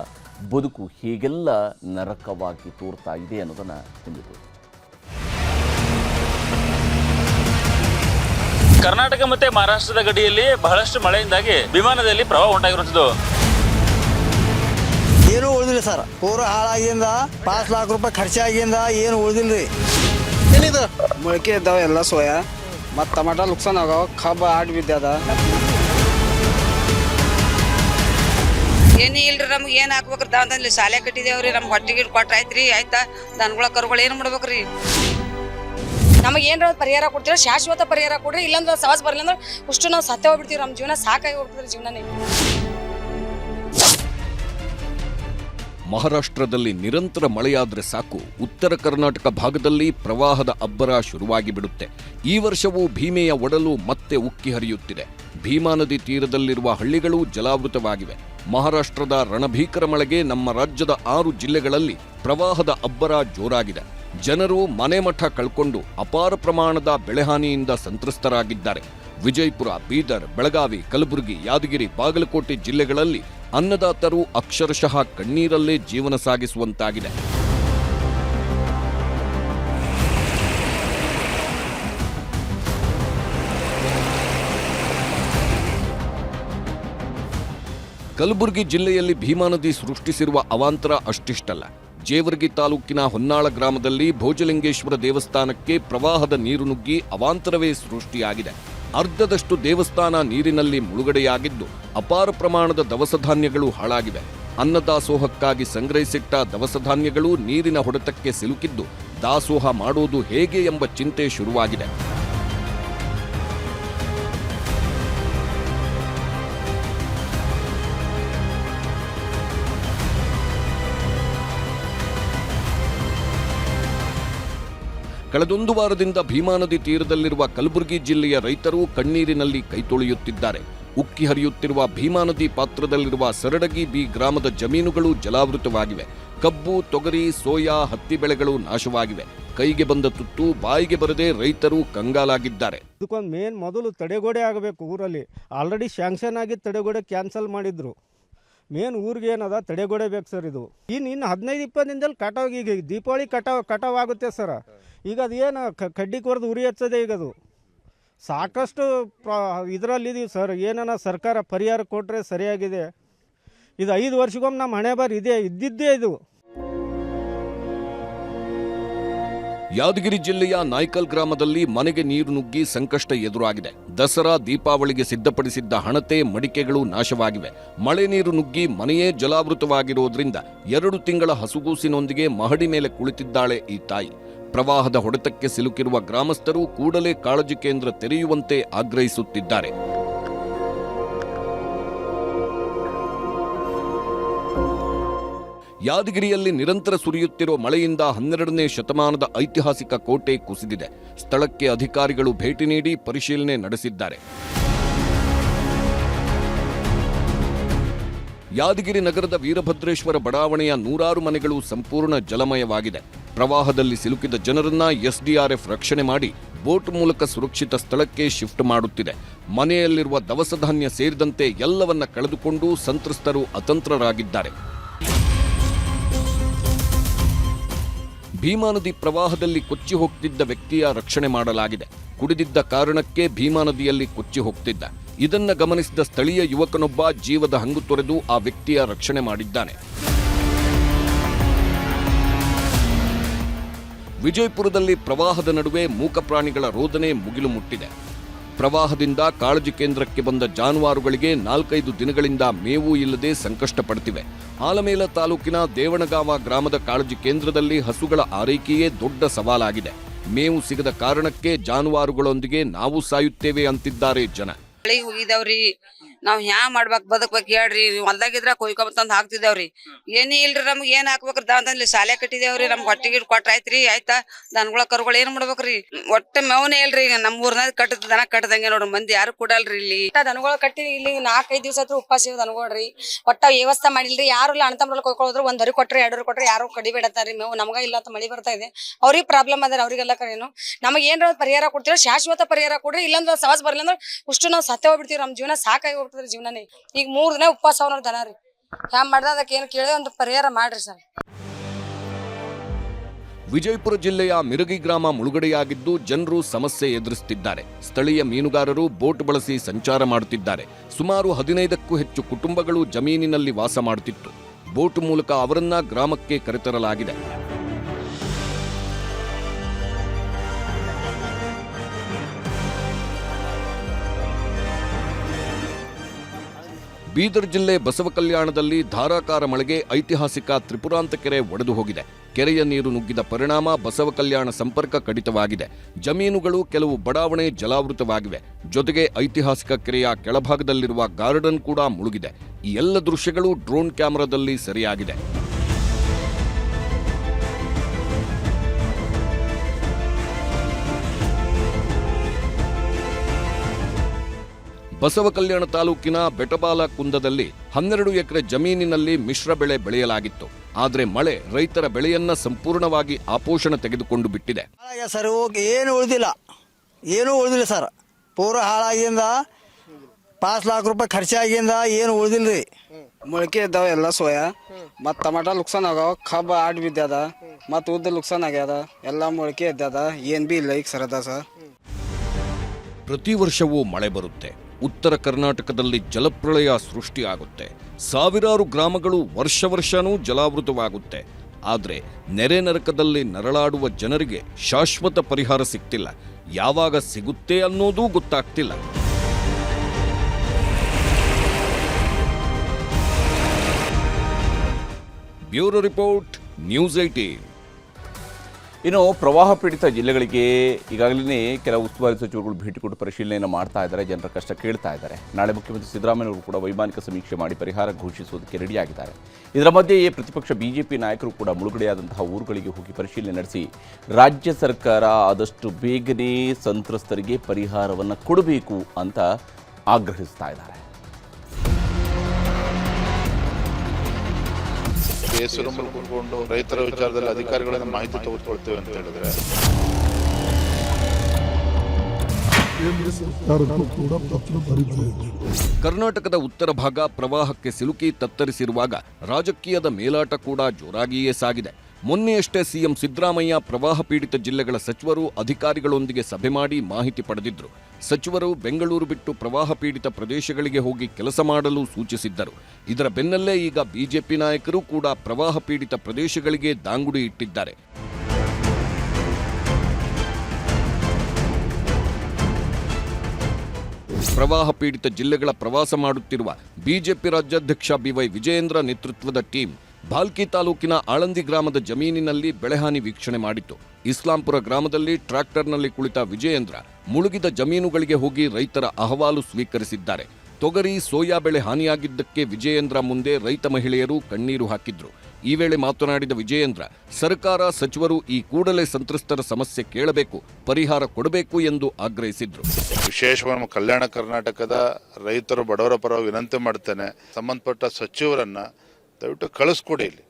ಬದುಕು ಹೇಗೆಲ್ಲ ನರಕವಾಗಿ ತೋರ್ತಾ ಇದೆ ಅನ್ನೋದನ್ನು ತಿಳಿದು ಕರ್ನಾಟಕ ಮತ್ತೆ ಮಹಾರಾಷ್ಟ್ರದ ಗಡಿಯಲ್ಲಿ ಬಹಳಷ್ಟು ಮಳೆಯಿಂದಾಗಿ ವಿಮಾನದಲ್ಲಿ ಪ್ರವಾಹ ಉಂಟಾಗಿರುವಂಥದ್ದು. ಏನೂ ಉಳಿದಿಲ್ಲ ಸರ್. ಪೂರ ಹಾಳಾಗಿಂದ ಪಾಂಚ್ ಲಾಖ ರೂಪಾಯಿ ಖರ್ಚಾಗಿಂದ ಏನು ರೀ ಏನಿದು? ಮೊಳಕೆ ಇದ್ದಾವ ಎಲ್ಲ ಸೋಯಾ. ಮತ್ತು ಟಮಾಟ ನುಕ್ಸಾನ್ ಆಗವ ಕಬ್ಬ ಆಡ್ ಬಿದ್ದದ. ಏನೇ ಇಲ್ರಿ ನಮ್ಗೆ ಏನು ಹಾಕ್ಬೇಕ್ರಿ ದಾವದಲ್ಲಿ ಶಾಲೆ ಕಟ್ಟಿದೇವ್ರಿ ನಮ್ಗೆ ಹೊಟ್ಟಿಗೆ ಕೊಟ್ರ ಆಯ್ತ್ರಿ ಆಯ್ತಾ? ದನಗಳ ಕರುಗಳು ಏನು ಮಾಡ್ಬೇಕ್ರಿ? ನಮಗೆ ಏನಾರ ಪರಿಹಾರ ಕೊಡ್ತೀರ? ಶಾಶ್ವತ ಪರಿಹಾರ ಕೊಡ್ರಿ ಇಲ್ಲಾಂದ್ರೆ ಸವಾಸ ಬರಲಿಲ್ಲ ಅಂದ್ರೆ ಅಷ್ಟು ನಾವು ಸತ್ತೇ ಹೋಗ್ಬಿಡ್ತೀವಿ. ನಮ್ಮ ಜೀವನ ಸಾಕಾಗಿ ಹೋಗ್ಬಿಡ್ತೀರಿ ಜೀವನನೇ. ಮಹಾರಾಷ್ಟ್ರದಲ್ಲಿ ನಿರಂತರ ಮಳೆಯಾದರೆ ಸಾಕು. ಉತ್ತರ ಕರ್ನಾಟಕ ಭಾಗದಲ್ಲಿ ಪ್ರವಾಹದ ಅಬ್ಬರ ಶುರುವಾಗಿ ಬಿಡುತ್ತೆ ಈ ವರ್ಷವೂ ಭೀಮೆಯ ಒಡಲು ಮತ್ತೆ ಉಕ್ಕಿ ಹರಿಯುತ್ತಿದೆ. ಭೀಮಾ ನದಿ ತೀರದಲ್ಲಿರುವ ಹಳ್ಳಿಗಳು ಜಲಾವೃತವಾಗಿವೆ. ಮಹಾರಾಷ್ಟ್ರದ ರಣಭೀಕರ ಮಳೆಗೆ ನಮ್ಮ ರಾಜ್ಯದ ಆರು ಜಿಲ್ಲೆಗಳಲ್ಲಿ ಪ್ರವಾಹದ ಅಬ್ಬರ ಜೋರಾಗಿದೆ. ಜನರು ಮನೆಮಠ ಕಳ್ಕೊಂಡು ಅಪಾರ ಪ್ರಮಾಣದ ಬೆಳೆಹಾನಿಯಿಂದ ಸಂತ್ರಸ್ತರಾಗಿದ್ದಾರೆ. ವಿಜಯಪುರ, ಬೀದರ್, ಬೆಳಗಾವಿ, ಕಲಬುರಗಿ, ಯಾದಗಿರಿ, ಬಾಗಲಕೋಟೆ ಜಿಲ್ಲೆಗಳಲ್ಲಿ ಅನ್ನದಾತರು ಅಕ್ಷರಶಃ ಕಣ್ಣೀರಲ್ಲೇ ಜೀವನ ಸಾಗಿಸುವಂತಾಗಿದೆ. ಕಲಬುರಗಿ ಜಿಲ್ಲೆಯಲ್ಲಿ ಭೀಮಾ ನದಿ ಸೃಷ್ಟಿಸಿರುವ ಅವಾಂತರ ಅಷ್ಟಿಷ್ಟಲ್ಲ. ಜೇವರ್ಗಿ ತಾಲೂಕಿನ ಹೊನ್ನಾಳ ಗ್ರಾಮದಲ್ಲಿ ಭೋಜಲಿಂಗೇಶ್ವರ ದೇವಸ್ಥಾನಕ್ಕೆ ಪ್ರವಾಹದ ನೀರು ನುಗ್ಗಿ ಅವಾಂತರವೇ ಸೃಷ್ಟಿಯಾಗಿದೆ. ಅರ್ಧದಷ್ಟು ದೇವಸ್ಥಾನ ನೀರಿನಲ್ಲಿ ಮುಳುಗಡೆಯಾಗಿದ್ದು ಅಪಾರ ಪ್ರಮಾಣದ ದವಸ ಧಾನ್ಯಗಳು ಹಾಳಾಗಿವೆ. ಅನ್ನದಾಸೋಹಕ್ಕಾಗಿ ಸಂಗ್ರಹಿಸಿಟ್ಟ ದವಸ ಧಾನ್ಯಗಳು ನೀರಿನ ಹೊಡೆತಕ್ಕೆ ಸಿಲುಕಿದ್ದು ದಾಸೋಹ ಮಾಡೋದು ಹೇಗೆ ಎಂಬ ಚಿಂತೆ ಶುರುವಾಗಿದೆ. ಕಳೆದೊಂದು ವಾರದಿಂದ ಭೀಮಾ ನದಿ ತೀರದಲ್ಲಿರುವ ಕಲಬುರಗಿ ಜಿಲ್ಲೆಯ ರೈತರು ಕಣ್ಣೀರಿನಲ್ಲಿ ಕೈತೊಳೆಯುತ್ತಿದ್ದಾರೆ ಉಕ್ಕಿ ಹರಿಯುತ್ತಿರುವ ಭೀಮಾ ನದಿ ಪಾತ್ರದಲ್ಲಿರುವ ಸರಡಗಿ ಬಿ ಗ್ರಾಮದ ಜಮೀನುಗಳು ಜಲಾವೃತವಾಗಿವೆ. ಕಬ್ಬು, ತೊಗರಿ, ಸೋಯಾ, ಹತ್ತಿ ಬೆಳೆಗಳು ನಾಶವಾಗಿವೆ. ಕೈಗೆ ಬಂದ ತುತ್ತು ಬಾಯಿಗೆ ಬರದೆ ರೈತರು ಕಂಗಾಲಾಗಿದ್ದಾರೆ. ಇದಕ್ಕೊಂದು ಮೇನ್ ಮೊದಲು ತಡೆಗೋಡೆ ಆಗಬೇಕು ಊರಲ್ಲಿ. ಆಲ್ರೆಡಿ ಶಾಂಕ್ಷನ್ ಆಗಿ ತಡೆಗೋಡೆ ಕ್ಯಾನ್ಸಲ್ ಮಾಡಿದ್ರು. ಮೇನ್ ಊರಿಗೆ ಏನದ? ತಡೆಗೋಡೆ ಬೇಕು ಸರ್ ಇದು. ಇನ್ನು ಇನ್ನು ಹದಿನೈದು ಇಪ್ಪತ್ತು ದಿನದಲ್ಲಿ ಕಟಾವ್ ಈಗ ದೀಪಾವಳಿ ಕಟಾವ್ ಕಟಾವ್ ಆಗುತ್ತೆ ಸರ್. ಈಗ ಅದು ಏನು ಕಡ್ಡಿ ಕೊರೆದು ಉರಿ ಹಚ್ಚದೆ ಈಗ ಅದು. ಸಾಕಷ್ಟು ಪ್ರ ಇದರಲ್ಲಿದ್ದೀವಿ ಸರ್. ಏನನ ಸರ್ಕಾರ ಪರಿಹಾರ ಕೊಟ್ಟರೆ ಸರಿಯಾಗಿದೆ. ಇದು ಐದು ವರ್ಷಕ್ಕೊಮ್ಮೆ ನಮ್ಮ ಹಣೆ ಬಾರ್ ಇದೆ, ಇದ್ದಿದ್ದೇ ಇದು. ಯಾದಗಿರಿ ಜಿಲ್ಲೆಯ ನಾಯ್ಕಲ್ ಗ್ರಾಮದಲ್ಲಿ ಮನೆಗೆ ನೀರು ನುಗ್ಗಿ ಸಂಕಷ್ಟ ಎದುರಾಗಿದೆ. ದಸರಾ ದೀಪಾವಳಿಗೆ ಸಿದ್ಧಪಡಿಸಿದ್ದ ಹಣತೆ, ಮಡಿಕೆಗಳು ನಾಶವಾಗಿವೆ. ಮಳೆ ನೀರು ನುಗ್ಗಿ ಮನೆಯೇ ಜಲಾವೃತವಾಗಿರುವುದರಿಂದ ಎರಡು ತಿಂಗಳ ಹಸುಗೂಸಿನೊಂದಿಗೆ ಮಹಡಿ ಮೇಲೆ ಕುಳಿತಿದ್ದಾಳೆ ಈ ತಾಯಿ. ಪ್ರವಾಹದ ಹೊಡೆತಕ್ಕೆ ಸಿಲುಕಿರುವ ಗ್ರಾಮಸ್ಥರು ಕೂಡಲೇ ಕಾಳಜಿ ಕೇಂದ್ರ ತೆರೆಯುವಂತೆ ಆಗ್ರಹಿಸುತ್ತಿದ್ದಾರೆ. ಯಾದಗಿರಿಯಲ್ಲಿ ನಿರಂತರ ಸುರಿಯುತ್ತಿರುವ ಮಳೆಯಿಂದ ಹನ್ನೆರಡನೇ ಶತಮಾನದ ಐತಿಹಾಸಿಕ ಕೋಟೆ ಕುಸಿದಿದೆ. ಸ್ಥಳಕ್ಕೆ ಅಧಿಕಾರಿಗಳು ಭೇಟಿ ನೀಡಿ ಪರಿಶೀಲನೆ ನಡೆಸಿದ್ದಾರೆ. ಯಾದಗಿರಿ ನಗರದ ವೀರಭದ್ರೇಶ್ವರ ಬಡಾವಣೆಯ ನೂರಾರು ಮನೆಗಳು ಸಂಪೂರ್ಣ ಜಲಮಯವಾಗಿದೆ. ಪ್ರವಾಹದಲ್ಲಿ ಸಿಲುಕಿದ ಜನರನ್ನ ಎಸ್ಡಿಆರ್ಎಫ್ ರಕ್ಷಣೆ ಮಾಡಿ ಬೋಟ್ ಮೂಲಕ ಸುರಕ್ಷಿತ ಸ್ಥಳಕ್ಕೆ ಶಿಫ್ಟ್ ಮಾಡುತ್ತಿದೆ. ಮನೆಯಲ್ಲಿರುವ ದವಸಧಾನ್ಯ ಸೇರಿದಂತೆ ಎಲ್ಲವನ್ನ ಕಳೆದುಕೊಂಡು ಸಂತ್ರಸ್ತರು ಅತಂತ್ರರಾಗಿದ್ದಾರೆ. ಭೀಮಾ ನದಿ ಪ್ರವಾಹದಲ್ಲಿ ಕೊಚ್ಚಿ ಹೋಗ್ತಿದ್ದ ವ್ಯಕ್ತಿಯ ರಕ್ಷಣೆ ಮಾಡಲಾಗಿದೆ. ಕುಡಿದಿದ್ದ ಕಾರಣಕ್ಕೆ ಭೀಮಾ ನದಿಯಲ್ಲಿ ಕೊಚ್ಚಿ ಹೋಗ್ತಿದ್ದ. ಇದನ್ನ ಗಮನಿಸಿದ ಸ್ಥಳೀಯ ಯುವಕನೊಬ್ಬ ಜೀವದ ಹಂಗು ತೊರೆದು ಆ ವ್ಯಕ್ತಿಯ ರಕ್ಷಣೆ ಮಾಡಿದ್ದಾನೆ. ವಿಜಯಪುರದಲ್ಲಿ ಪ್ರವಾಹದ ನಡುವೆ ಮೂಕ ಪ್ರಾಣಿಗಳ ರೋದನೆ ಮುಗಿಲು ಮುಟ್ಟಿದೆ. ಪ್ರವಾಹದಿಂದ ಕಾಳಜಿ ಕೇಂದ್ರಕ್ಕೆ ಬಂದ ಜಾನುವಾರುಗಳಿಗೆ ನಾಲ್ಕೈದು ದಿನಗಳಿಂದ ಮೇವು ಇಲ್ಲದೆ ಸಂಕಷ್ಟ ಪಡ್ತಿವೆ ಆಲಮೇಲ ತಾಲೂಕಿನ ದೇವಣಗಾವ ಗ್ರಾಮದ ಕಾಳಜಿ ಕೇಂದ್ರದಲ್ಲಿ ಹಸುಗಳ ಆರೈಕೆಯೇ ದೊಡ್ಡ ಸವಾಲಾಗಿದೆ. ಮೇವು ಸಿಗದ ಕಾರಣಕ್ಕೆ ಜಾನುವಾರುಗಳೊಂದಿಗೆ ನಾವು ಸಾಯುತ್ತೇವೆ ಅಂತಿದ್ದಾರೆ ಜನ. ಮಳಿ ಹೋಗಿದಾವ್ರಿ ನಾವ್ ಹ್ಯಾ ಮಾಡ್ಬೇಕ್ ಬದುಕ್ಬೇಕು ಹೇಳ್ರಿ. ಹೊಲ್ದಾಗಿದ್ರ ಕೊಯ್ಕೊಂಬಂದ್ ಹಾಕ್ತಿದೇವ್ರಿ ಏನೇ ಇಲ್ರಿ ನಮ್ಗ್ ಏನ್ ಹಾಕ್ಬೇಕ್ರಿ ದಾವದಲ್ಲಿ ಶಾಲೆ ಕಟ್ಟಿದೇವ್ರಿ. ನಮ್ಗ್ ಕೊಟ್ರ ಆಯ್ತ್ರಿ. ಆಯ್ತಾ? ದನಗಳ ಕರುಗಳು ಏನ್ ಮಾಡ್ಬೇಕ್ರಿ? ಒಟ್ಟ ಮೇವನೇ ಇಲ್ರಿ. ಈಗ ನಮ್ ಊರ್ನಾಗ ಕಟ್ಟದ ದನ ಕಟ್ಟದಂಗೆ ನೋಡ್ರಿ ಮಂದಿ ಯಾರು ಕೊಡಲ್ರಿ ಇಲ್ಲಿ. ದನಗಳು ಕಟ್ಟಿ ಇಲ್ಲಿ ನಾಲ್ಕೈದು ದಿವಸ ಹತ್ರ ಉಪವಾಸ ದನಗಳ್ರಿ. ಒಟ್ಟ ವ್ಯವಸ್ಥೆ ಮಾಡಿಲ್ರಿ. ಯಾರು ಇಲ್ಲ ಅಣ್ತಂಬ್ರಲ್ಲಿ ಕೊಯ್ಕೊಳ್ಳೋದ್ರು ಒಂದ್ ಹೊರಿ ಕೊಟ್ರಿ ಎರಡು ಕೊಟ್ರಿ ಯಾರು ಕಡಿಬೇಡತ್ತಾರಿ ಮೇವು ನಮಗ ಇಲ್ಲ ಅಂತ ಮಳಿ ಬರ್ತಾ ಇದೆ. ಅವ್ರಿಗೆ ಪ್ರಾಬ್ಲಮ್ ಅದ ಅವ್ರಿಗೆಲ್ಲ ಕರೇನು. ನಮಗೆ ಏನಾರ ಪರಿಹಾರ ಕೊಡ್ತೀರೋ? ಶಾಶ್ವತ ಪರಿಹಾರ ಕೊಡ್ರಿ. ಇಲ್ಲಾಂದ್ರೆ ಸವಾಸ್ ಬರ್ಲಿಲ್ಲ ಅಂದ್ರೆ ಅಷ್ಟು ನಾವು ಸತ್ತೇ ಹೋಗ್ಬಿಡ್ತೀವಿ ನಮ್ಮ ಜೀವನ ಸಾಕಾಗಿ ಹೋಗ್ಬಿಡ್ತದ್ರಿ ಜೀವನನೇ. ಈಗ ಮೂರು ದಿನ ಉಪವಾಸ ಅವ್ರ ದನ ರೀ. ಮಾಡ್ದ ಅದಕ್ಕೆ ಏನು ಕೇಳಿ ಒಂದು ಪರಿಹಾರ ಮಾಡ್ರಿ ಸರ್. ವಿಜಯಪುರ ಜಿಲ್ಲೆಯ ಮಿರಗಿ ಗ್ರಾಮ ಮುಳುಗಡೆಯಾಗಿದ್ದು ಜನರು ಸಮಸ್ಯೆ ಎದುರಿಸುತ್ತಿದ್ದಾರೆ ಸ್ಥಳೀಯ ಮೀನುಗಾರರು ಬೋಟ್ ಬಳಸಿ ಸಂಚಾರ ಮಾಡುತ್ತಿದ್ದಾರೆ. ಸುಮಾರು ಹದಿನೈದಕ್ಕೂ ಹೆಚ್ಚು ಕುಟುಂಬಗಳು ಜಮೀನಿನಲ್ಲಿ ವಾಸ ಮಾಡುತ್ತಿತ್ತು ಬೋಟ್ ಮೂಲಕ ಅವರನ್ನ ಗ್ರಾಮಕ್ಕೆ ಕರೆತರಲಾಗಿದೆ. ಬೀದರ್ ಜಿಲ್ಲೆ ಬಸವ ಕಲ್ಯಾಣದಲ್ಲಿ ಧಾರಾಕಾರ ಮಳೆಗೆ ಐತಿಹಾಸಿಕ ತ್ರಿಪುರಾಂತ ಕೆರೆ ಒಡೆದು ಹೋಗಿದೆ. ಕೆರೆಯ ನೀರು ನುಗ್ಗಿದ ಪರಿಣಾಮ ಬಸವ ಕಲ್ಯಾಣ ಸಂಪರ್ಕ ಕಡಿತವಾಗಿದೆ. ಜಮೀನುಗಳು ಕೆಲವು ಬಡಾವಣೆ ಜಲಾವೃತವಾಗಿವೆ. ಜೊತೆಗೆ ಐತಿಹಾಸಿಕ ಕೆರೆಯ ಕೆಳಭಾಗದಲ್ಲಿರುವ ಗಾರ್ಡನ್ ಕೂಡ ಮುಳುಗಿದೆ. ಈ ಎಲ್ಲ ದೃಶ್ಯಗಳು ಡ್ರೋನ್ ಕ್ಯಾಮೆರಾದಲ್ಲಿ ಸೆರೆಯಾಗಿದೆ. ಬಸವ ಕಲ್ಯಾಣ ತಾಲೂಕಿನ ಬೆಟಬಾಲ ಕುಂದದಲ್ಲಿ ಹನ್ನೆರಡು ಎಕರೆ ಜಮೀನಿನಲ್ಲಿ ಮಿಶ್ರ ಬೆಳೆ ಬೆಳೆಯಲಾಗಿತ್ತು. ಆದರೆ ಮಳೆ ರೈತರ ಬೆಳೆಯನ್ನ ಸಂಪೂರ್ಣವಾಗಿ ಆಪೋಷಣ ತೆಗೆದುಕೊಂಡು ಬಿಟ್ಟಿದೆ. ಸರ್ ಹೋಗಿ ಏನು ಉಳಿದಿಲ್ಲ. ಏನೂ ಉಳಿದಿಲ್ಲ ಸರ್. ಪೂರ ಹಾಳಾಗಿಂದ ಪಾಸ್ ಲಾಖ ರೂಪಾಯಿ ಖರ್ಚಾಗಿಂದ ಏನು ಉಳಿದಿಲ್ಲ ರೀ ಮೊಳಕೆ ಇದ್ದಾವ ಎಲ್ಲ ಸೋಯಾ. ಮತ್ತು ಟಮಾಟ ಲುಕ್ಸಾನ್ ಆಗ್ಯಾವ ಕಬ್ಬ ಆಡ್ ಬಿದ್ದದ ಮತ್ತು ಉದ್ದ ಲುಕ್ಸಾನ್ ಆಗ್ಯದ. ಎಲ್ಲ ಮೊಳಕೆ ಇದ್ದದ ಏನು ಬಿ ಇಲ್ಲ ಈಗ ಸರದ ಸರ್. ಪ್ರತಿ ವರ್ಷವೂ ಮಳೆ ಬರುತ್ತೆ. ಉತ್ತರ ಕರ್ನಾಟಕದಲ್ಲಿ ಜಲಪ್ರಳಯ ಸೃಷ್ಟಿಯಾಗುತ್ತೆ. ಸಾವಿರಾರು ಗ್ರಾಮಗಳು ವರ್ಷ ವರ್ಷನೂ ಜಲಾವೃತವಾಗುತ್ತೆ. ಆದರೆ ನೆರೆ ನರಕದಲ್ಲಿ ನರಳಾಡುವ ಜನರಿಗೆ ಶಾಶ್ವತ ಪರಿಹಾರ ಸಿಗ್ತಿಲ್ಲ ಯಾವಾಗ ಸಿಗುತ್ತೆ ಅನ್ನೋದೂ ಗೊತ್ತಾಗ್ತಿಲ್ಲ. ಬ್ಯೂರೋ ರಿಪೋರ್ಟ್ ನ್ಯೂಸ್ ಏಟೀನ್ ಇನ್ನು ಪ್ರವಾಹ ಪೀಡಿತ ಜಿಲ್ಲೆಗಳಿಗೆ ಈಗಾಗಲೇ ಕೆಲವು ಉಸ್ತುವಾರಿ ಸಚಿವರುಗಳು ಭೇಟಿ ಕೊಟ್ಟು ಪರಿಶೀಲನೆಯನ್ನು ಮಾಡ್ತಾ ಇದ್ದಾರೆ. ಜನರ ಕಷ್ಟ ಕೇಳ್ತಾ ಇದ್ದಾರೆ. ನಾಳೆ ಮುಖ್ಯಮಂತ್ರಿ ಸಿದ್ದರಾಮಯ್ಯವರು ಕೂಡ ವೈಮಾನಿಕ ಸಮೀಕ್ಷೆ ಮಾಡಿ ಪರಿಹಾರ ಘೋಷಿಸುವುದಕ್ಕೆ ರೆಡಿಯಾಗಿದ್ದಾರೆ. ಇದರ ಮಧ್ಯೆಯೇ ಪ್ರತಿಪಕ್ಷ ಬಿಜೆಪಿ ನಾಯಕರು ಕೂಡ ಮುಳುಗಡೆಯಾದಂತಹ ಊರುಗಳಿಗೆ ಹೋಗಿ ಪರಿಶೀಲನೆ ನಡೆಸಿ ರಾಜ್ಯ ಸರ್ಕಾರ ಆದಷ್ಟು ಬೇಗನೆ ಸಂತ್ರಸ್ತರಿಗೆ ಪರಿಹಾರವನ್ನು ಕೊಡಬೇಕು ಅಂತ ಆಗ್ರಹಿಸ್ತಾ ಇದ್ದಾರೆ. ಹೆಸರು ಕೂತ್ಕೊಂಡು ರೈತರ ವಿಚಾರದಲ್ಲಿ ಅಧಿಕಾರಿಗಳನ್ನ ಮಾಹಿತಿ ತೆಗೆದುಕೊಳ್ತೇವೆ ಅಂತ ಹೇಳಿದ್ರೆ. ಕರ್ನಾಟಕದ ಉತ್ತರ ಭಾಗ ಪ್ರವಾಹಕ್ಕೆ ಸಿಲುಕಿ ತತ್ತರಿಸಿರುವಾಗ ರಾಜಕೀಯದ ಮೇಲಾಟ ಕೂಡ ಜೋರಾಗಿಯೇ ಸಾಗಿದೆ. ಮೊನ್ನೆಯಷ್ಟೇ ಸಿಎಂ ಸಿದ್ದರಾಮಯ್ಯ ಪ್ರವಾಹ ಪೀಡಿತ ಜಿಲ್ಲೆಗಳ ಸಚಿವರು ಅಧಿಕಾರಿಗಳೊಂದಿಗೆ ಸಭೆ ಮಾಡಿ ಮಾಹಿತಿ ಪಡೆದಿದ್ರು. ಸಚಿವರು ಬೆಂಗಳೂರು ಬಿಟ್ಟು ಪ್ರವಾಹ ಪೀಡಿತ ಪ್ರದೇಶಗಳಿಗೆ ಹೋಗಿ ಕೆಲಸ ಮಾಡಲು ಸೂಚಿಸಿದ್ದರು. ಇದರ ಬೆನ್ನಲ್ಲೇ ಈಗ ಬಿಜೆಪಿ ನಾಯಕರು ಕೂಡ ಪ್ರವಾಹ ಪೀಡಿತ ಪ್ರದೇಶಗಳಿಗೆ ದಾಂಗುಡಿ ಇಟ್ಟಿದ್ದಾರೆ. ಪ್ರವಾಹ ಪೀಡಿತ ಜಿಲ್ಲೆಗಳ ಪ್ರವಾಸ ಮಾಡುತ್ತಿರುವ ಬಿಜೆಪಿ ರಾಜ್ಯಾಧ್ಯಕ್ಷ ಬಿವೈ ವಿಜಯೇಂದ್ರ ನೇತೃತ್ವದ ಟೀಂ ಭಾಲ್ಕಿ ತಾಲೂಕಿನ ಆಳಂದಿ ಗ್ರಾಮದ ಜಮೀನಿನಲ್ಲಿ ಬೆಳೆಹಾನಿ ವೀಕ್ಷಣೆ ಮಾಡಿತು ಇಸ್ಲಾಂಪುರ ಗ್ರಾಮದಲ್ಲಿ ಟ್ರ್ಯಾಕ್ಟರ್ನಲ್ಲಿ ಕುಳಿತ ವಿಜಯೇಂದ್ರ ಮುಳುಗಿದ ಜಮೀನುಗಳಿಗೆ ಹೋಗಿ ರೈತರ ಅಹವಾಲು ಸ್ವೀಕರಿಸಿದ್ದಾರೆ. ತೊಗರಿ, ಸೋಯಾ ಬೆಳೆ ಹಾನಿಯಾಗಿದ್ದಕ್ಕೆ ವಿಜಯೇಂದ್ರ ಮುಂದೆ ರೈತ ಮಹಿಳೆಯರು ಕಣ್ಣೀರು ಹಾಕಿದ್ರು. ಈ ವೇಳೆ ಮಾತನಾಡಿದ ವಿಜಯೇಂದ್ರ, ಸರ್ಕಾರ ಸಚಿವರು ಈ ಕೂಡಲೇ ಸಂತ್ರಸ್ತರ ಸಮಸ್ಯೆ ಕೇಳಬೇಕು, ಪರಿಹಾರ ಕೊಡಬೇಕು ಎಂದು ಆಗ್ರಹಿಸಿದ್ರು. ವಿಶೇಷವಾಗಿ ಕಲ್ಯಾಣ ಕರ್ನಾಟಕದ ರೈತರು ಬಡವರ ಪರ ವಿನಂತಿ ಮಾಡ್ತೇನೆ. ಸಂಬಂಧಪಟ್ಟ ಸಚಿವರನ್ನ ದಯವಿಟ್ಟು ಕಳಿಸ್ಕೊಡಿ ಇಲ್ಲಿ.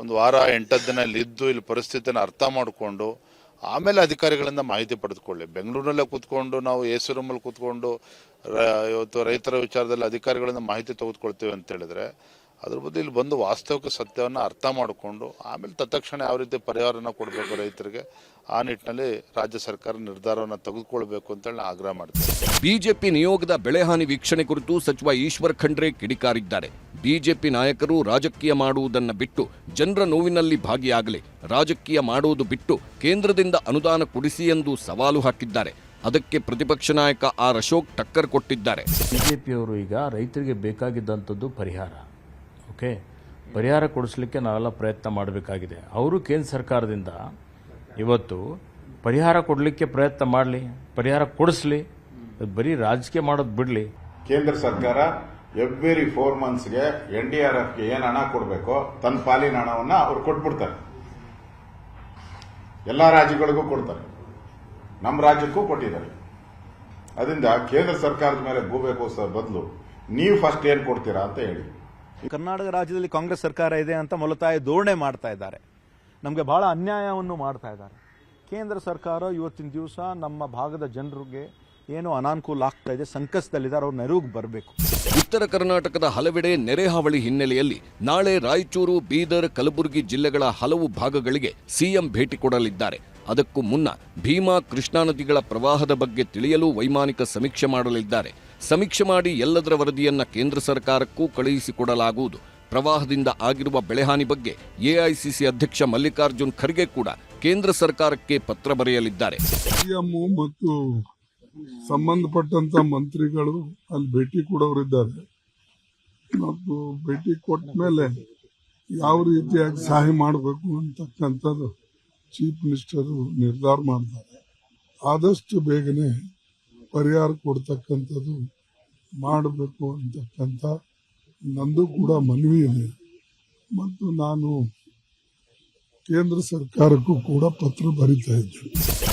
ಒಂದು ವಾರ, ಎಂಟತ್ತು ದಿನ ಇಲ್ಲಿ ಇದ್ದು ಇಲ್ಲಿ ಪರಿಸ್ಥಿತಿನ ಅರ್ಥ ಮಾಡಿಕೊಂಡು ಆಮೇಲೆ ಅಧಿಕಾರಿಗಳಿಂದ ಮಾಹಿತಿ ಪಡೆದುಕೊಳ್ಳಿ. ಬೆಂಗಳೂರಿನಲ್ಲೇ ಕೂತ್ಕೊಂಡು ನಾವು ಎ ಸಿ ರೂಮಲ್ಲಿ ಕೂತ್ಕೊಂಡು ಇವತ್ತು ರೈತರ ವಿಚಾರದಲ್ಲಿ ಅಧಿಕಾರಿಗಳಿಂದ ಮಾಹಿತಿ ತೆಗೆದುಕೊಳ್ತೇವೆ ಅಂತ ಹೇಳಿದ್ರೆ ಅದ್ರ ಬದಲು ಇಲ್ಲಿ ಬಂದು ವಾಸ್ತವಿಕ ಸತ್ಯವನ್ನು ಅರ್ಥ ಮಾಡಿಕೊಂಡು ಆಮೇಲೆ ತತ್ಕ್ಷಣ ಯಾವ ರೀತಿ ಪರಿಹಾರನ ಕೊಡಬೇಕು ರೈತರಿಗೆ ಆ ನಿಟ್ಟಿನಲ್ಲಿ ರಾಜ್ಯ ಸರ್ಕಾರ ನಿರ್ಧಾರವನ್ನು ತೆಗೆದುಕೊಳ್ಬೇಕು ಅಂತೇಳಿ ಹೇಳಿ ಆಗ್ರಹ ಮಾಡ್ತಾರೆ ಬಿಜೆಪಿ ನಿಯೋಗದ ಬೆಳೆಹಾನಿ ವೀಕ್ಷಣೆ ಕುರಿತು ಸಚಿವ ಈಶ್ವರ್ ಖಂಡ್ರೆ ಕಿಡಿಕಾರಿದ್ದಾರೆ. ಬಿಜೆಪಿ ನಾಯಕರು ರಾಜಕೀಯ ಮಾಡುವುದನ್ನು ಬಿಟ್ಟು ಜನರ ನೋವಿನಲ್ಲಿ ಭಾಗಿಯಾಗಲಿ ರಾಜಕೀಯ ಮಾಡುವುದು ಬಿಟ್ಟು ಕೇಂದ್ರದಿಂದ ಅನುದಾನ ಕೊಡಿಸಿ ಎಂದು ಸವಾಲು ಹಾಕಿದ್ದಾರೆ. ಅದಕ್ಕೆ ಪ್ರತಿಪಕ್ಷ ನಾಯಕ ಆರ್ ಅಶೋಕ್ ಟಕ್ಕರ್ ಕೊಟ್ಟಿದ್ದಾರೆ. ಬಿಜೆಪಿಯವರು ಈಗ ರೈತರಿಗೆ ಬೇಕಾಗಿದ್ದಂಥದ್ದು ಪರಿಹಾರ. ಓಕೆ ಪರಿಹಾರ ಕೊಡಿಸ್ಲಿಕ್ಕೆ ನಾವೆಲ್ಲ ಪ್ರಯತ್ನ ಮಾಡಬೇಕಾಗಿದೆ. ಅವರು ಕೇಂದ್ರ ಸರ್ಕಾರದಿಂದ ಇವತ್ತು ಪರಿಹಾರ ಕೊಡಲಿಕ್ಕೆ ಪ್ರಯತ್ನ ಮಾಡಲಿ, ಪರಿಹಾರ ಕೊಡಿಸ್ಲಿ ಬರೀ ರಾಜಕೀಯ ಮಾಡೋದು ಬಿಡಲಿ. ಕೇಂದ್ರ ಸರ್ಕಾರ ಎವ್ರಿ ಫೋರ್ ಮಂತ್ಸ್ಗೆ ಎನ್ ಡಿ ಆರ್ ಎಫ್ಗೆ ಏನು ಹಣ ಕೊಡಬೇಕೋ ತನ್ನ ಪಾಲಿನ ಹಣವನ್ನು ಅವ್ರು ಕೊಟ್ಬಿಡ್ತಾರೆ. ಎಲ್ಲ ರಾಜ್ಯಗಳಿಗೂ ಕೊಡ್ತಾರೆ. ನಮ್ಮ ರಾಜ್ಯಕ್ಕೂ ಕೊಟ್ಟಿದ್ದಾರೆ. ಅದರಿಂದ ಕೇಂದ್ರ ಸರ್ಕಾರದ ಮೇಲೆ ಗೂಬೇಕು ಬದಲು, ನೀವು ಫಸ್ಟ್ ಏನು ಕೊಡ್ತೀರಾ ಅಂತ ಹೇಳಿ. ಕರ್ನಾಟಕ ರಾಜ್ಯದಲ್ಲಿ ಕಾಂಗ್ರೆಸ್ ಸರ್ಕಾರ ಇದೆ ಅಂತ ಮೊಲತಾಯ ಧೋರಣೆ ಮಾಡ್ತಾ ಇದ್ದಾರೆ. ನಮಗೆ ಬಹಳ ಅನ್ಯಾಯವನ್ನು ಮಾಡ್ತಾ ಇದ್ದಾರೆ. ಕೇಂದ್ರ ಸರ್ಕಾರ ಇವತ್ತಿನ ದಿವಸ ನಮ್ಮ ಭಾಗದ ಜನರಿಗೆ ಏನು ಅನಾನುಕೂಲ ಆಗ್ತಾ ಇದೆ, ಸಂಕಷ್ಟದಲ್ಲಿದ್ದಾರೆ, ಅವ್ರ ನೆರವಿಗೆ ಬರಬೇಕು. ಉತ್ತರ ಕರ್ನಾಟಕದ ಹಲವೆಡೆ ನೆರೆ ಹಾವಳಿ ಹಿನ್ನೆಲೆಯಲ್ಲಿ ನಾಳೆ ರಾಯಚೂರು, ಬೀದರ್, ಕಲಬುರಗಿ ಜಿಲ್ಲೆಗಳ ಹಲವು ಭಾಗಗಳಿಗೆ ಸಿಎಂ ಭೇಟಿ ಕೊಡಲಿದ್ದಾರೆ. ಅದಕ್ಕೂ ಮುನ್ನ ಭೀಮಾ ಕೃಷ್ಣಾ ನದಿಗಳ ಪ್ರವಾಹದ ಬಗ್ಗೆ ತಿಳಿಯಲು ವೈಮಾನಿಕ ಸಮೀಕ್ಷೆ ಮಾಡಲಿದ್ದಾರೆ. ಸಮೀಕ್ಷೆ ಮಾಡಿ ಎಲ್ಲದರ ವರದಿಯನ್ನು ಕೇಂದ್ರ ಸರ್ಕಾರಕ್ಕೂ ಕಳುಹಿಸಿಕೊಡಲಾಗುವುದು. ಪ್ರವಾಹದಿಂದ ಆಗಿರುವ ಬೆಳೆಹಾನಿ ಬಗ್ಗೆ ಎಐಸಿಸಿ ಅಧ್ಯಕ್ಷ ಮಲ್ಲಿಕಾರ್ಜುನ್ ಖರ್ಗೆ ಕೂಡ ಕೇಂದ್ರ ಸರ್ಕಾರಕ್ಕೆ ಪತ್ರ ಬರೆಯಲಿದ್ದಾರೆ. ಮತ್ತು ಸಂಬಂಧಪಟ್ಟಂತ ಮಂತ್ರಿಗಳು ಅಲ್ಲಿ ಭೇಟಿ ಕೊಡೋರಿದ್ದಾರೆ. ಮತ್ತು ಭೇಟಿ ಕೊಟ್ಟ ಮೇಲೆ ಯಾವ ರೀತಿಯಾಗಿ ಸಹಾಯ ಮಾಡಬೇಕು ಅಂತಕ್ಕಂಥದ್ದು ಚೀಫ್ ಮಿನಿಸ್ಟರ್ ನಿರ್ಧಾರ ಮಾಡ್ತಾರೆ. ಆದಷ್ಟು ಬೇಗನೆ ಪರಿಹಾರ ಕೊಡ್ತಕ್ಕಂಥದ್ದು ಮಾಡಬೇಕು ಅಂತಕ್ಕಂಥ ನಂದು ಕೂಡ ಮನವಿ ಇದೆ. ಮತ್ತು ನಾನು ಕೇಂದ್ರ ಸರ್ಕಾರಕ್ಕೂ ಕೂಡ ಪತ್ರ ಬರಿತಾ ಇದ್ದೇವೆ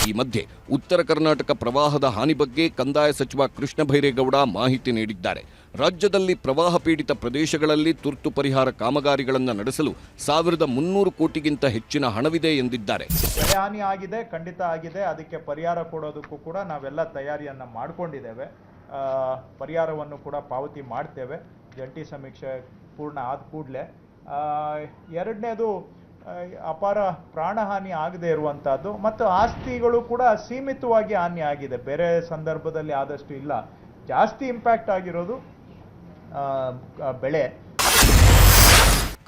ಈ ಮಧ್ಯೆ ಉತ್ತರ ಕರ್ನಾಟಕ ಪ್ರವಾಹದ ಹಾನಿ ಬಗ್ಗೆ ಕಂದಾಯ ಸಚಿವ ಕೃಷ್ಣ ಬೈರೇಗೌಡ ಮಾಹಿತಿ ನೀಡಿದ್ದಾರೆ. ರಾಜ್ಯದಲ್ಲಿ ಪ್ರವಾಹ ಪೀಡಿತ ಪ್ರದೇಶಗಳಲ್ಲಿ ತುರ್ತು ಪರಿಹಾರ ಕಾಮಗಾರಿಗಳನ್ನು ನಡೆಸಲು ಸಾವಿರದ ಮುನ್ನೂರು ಕೋಟಿಗಿಂತ ಹೆಚ್ಚಿನ ಹಣವಿದೆ ಎಂದಿದ್ದಾರೆ. ಬೆಳೆ ಹಾನಿ ಆಗಿದೆ ಖಂಡಿತ ಆಗಿದೆ. ಅದಕ್ಕೆ ಪರಿಹಾರ ಕೊಡೋದಕ್ಕೂ ಕೂಡ ನಾವೆಲ್ಲ ತಯಾರಿಯನ್ನು ಮಾಡಿಕೊಂಡಿದ್ದೇವೆ. ಪರಿಹಾರವನ್ನು ಕೂಡ ಪಾವತಿ ಮಾಡ್ತೇವೆ. ಜಂಟಿ ಸಮೀಕ್ಷೆ ಪೂರ್ಣ ಆದ ಕೂಡಲೇ. ಎರಡನೇದು ಅಪಾರ ಪ್ರಾಣಹಾನಿ ಆಗದೇ ಇರುವಂಥದ್ದು ಮತ್ತು ಆಸ್ತಿಗಳು ಕೂಡ ಸೀಮಿತವಾಗಿ ಹಾನಿ ಆಗಿದೆ. ಬೇರೆ ಸಂದರ್ಭದಲ್ಲಿ ಆದಷ್ಟು ಇಲ್ಲ. ಜಾಸ್ತಿ ಇಂಪ್ಯಾಕ್ಟ್ ಆಗಿರೋದು ಬೆಳೆ.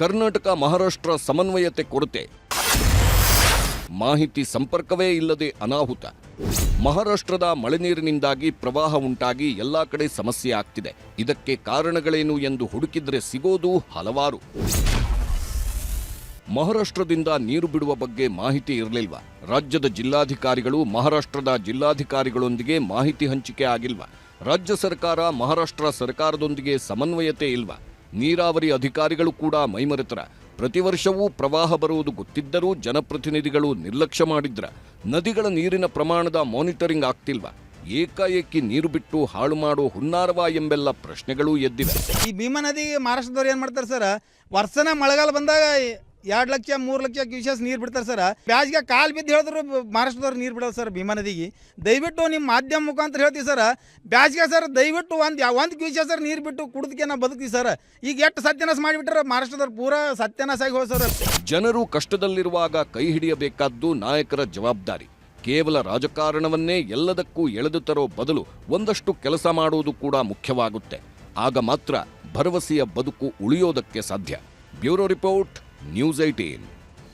ಕರ್ನಾಟಕ ಮಹಾರಾಷ್ಟ್ರ ಸಮನ್ವಯತೆ ಕೊರತೆ. ಮಾಹಿತಿ ಸಂಪರ್ಕವೇ ಇಲ್ಲದೆ ಅನಾಹುತ. ಮಹಾರಾಷ್ಟ್ರದ ಮಳೆ ನೀರಿನಿಂದಾಗಿ ಪ್ರವಾಹ ಉಂಟಾಗಿ ಎಲ್ಲಾ ಕಡೆ ಸಮಸ್ಯೆ ಆಗ್ತಿದೆ. ಇದಕ್ಕೆ ಕಾರಣಗಳೇನು ಎಂದು ಹುಡುಕಿದ್ರೆ ಸಿಗೋದು ಹಲವಾರು. ಮಹಾರಾಷ್ಟ್ರದಿಂದ ನೀರು ಬಿಡುವ ಬಗ್ಗೆ ಮಾಹಿತಿ ಇರಲಿಲ್ವ? ರಾಜ್ಯದ ಜಿಲ್ಲಾಧಿಕಾರಿಗಳು ಮಹಾರಾಷ್ಟ್ರದ ಜಿಲ್ಲಾಧಿಕಾರಿಗಳೊಂದಿಗೆ ಮಾಹಿತಿ ಹಂಚಿಕೆ ಆಗಿಲ್ವ? ರಾಜ್ಯ ಸರ್ಕಾರ ಮಹಾರಾಷ್ಟ್ರ ಸರ್ಕಾರದೊಂದಿಗೆ ಸಮನ್ವಯತೆ ಇಲ್ವಾ? ನೀರಾವರಿ ಅಧಿಕಾರಿಗಳು ಕೂಡ ಮೈಮರೆತರ. ಪ್ರತಿ ವರ್ಷವೂ ಪ್ರವಾಹ ಬರುವುದು ಗೊತ್ತಿದ್ದರೂ ಜನಪ್ರತಿನಿಧಿಗಳು ನಿರ್ಲಕ್ಷ್ಯ ಮಾಡಿದ್ರ. ನದಿಗಳ ನೀರಿನ ಪ್ರಮಾಣದ ಮಾನಿಟರಿಂಗ್ ಆಗ್ತಿಲ್ವಾ? ಏಕಾಏಕಿ ನೀರು ಬಿಟ್ಟು ಹಾಳು ಮಾಡೋ ಹುನ್ನಾರವ ಎಂಬೆಲ್ಲ ಪ್ರಶ್ನೆಗಳು ಎದ್ದಿವೆ. ಈ ಭೀಮಾ ನದಿ ಮಹಾರಾಷ್ಟ್ರದವ್ರು ಏನು ಮಾಡ್ತಾರೆ ಸರ್? ವರ್ಷನ ಮಳೆಗಾಲ ಬಂದಾಗ ಎರಡು ಲಕ್ಷ, ಮೂರು ಲಕ್ಷ ಕ್ಯೂಸೆಸ್ ನೀರು ಬಿಡ್ತಾರೆ ಸರ್. ಬ್ಯಾಸ್ಗೆ ಕಾಲು ಬಿದ್ದು ಹೇಳಿದ್ರು ಮಹಾರಾಷ್ಟ್ರದವ್ರು ನೀರು ಬಿಡೋದು ಸರ್ ಭೀಮಾ ನದಿಗೆ ದಯವಿಟ್ಟು ನಿಮ್ಮ ಮಾಧ್ಯಮ ಮುಖಾಂತರ ಹೇಳ್ತೀವಿ ಸರ್. ಬ್ಯಾಸ್ಗೆ ಸರ್ ದಯವಿಟ್ಟು ಒಂದು ಒಂದು ಕ್ಯೂಸೆಸ್ ನೀರು ಬಿಟ್ಟು ಕುಡಿದಕ್ಕೆ ನಾವು ಬದುಕ್ತೀವಿ ಸರ್. ಈಗ ಎಷ್ಟು ಸತ್ಯನಾಶ ಮಾಡಿಬಿಟ್ರೆ ಮಹಾರಾಷ್ಟ್ರದವ್ರು ಪೂರಾ ಸತ್ಯನಾಶ ಆಗಿ ಹೋಗಿ ಸರ್. ಜನರು ಕಷ್ಟದಲ್ಲಿರುವಾಗ ಕೈ ಹಿಡಿಯಬೇಕಾದ್ದು ನಾಯಕರ ಜವಾಬ್ದಾರಿ. ಕೇವಲ ರಾಜಕಾರಣವನ್ನೇ ಎಲ್ಲದಕ್ಕೂ ಎಳೆದು ತರೋ ಬದಲು ಒಂದಷ್ಟು ಕೆಲಸ ಮಾಡುವುದು ಕೂಡ ಮುಖ್ಯವಾಗುತ್ತೆ. ಆಗ ಮಾತ್ರ ಭರವಸೆಯ ಬದುಕು ಉಳಿಯೋದಕ್ಕೆ ಸಾಧ್ಯ. Bureau report news eighteen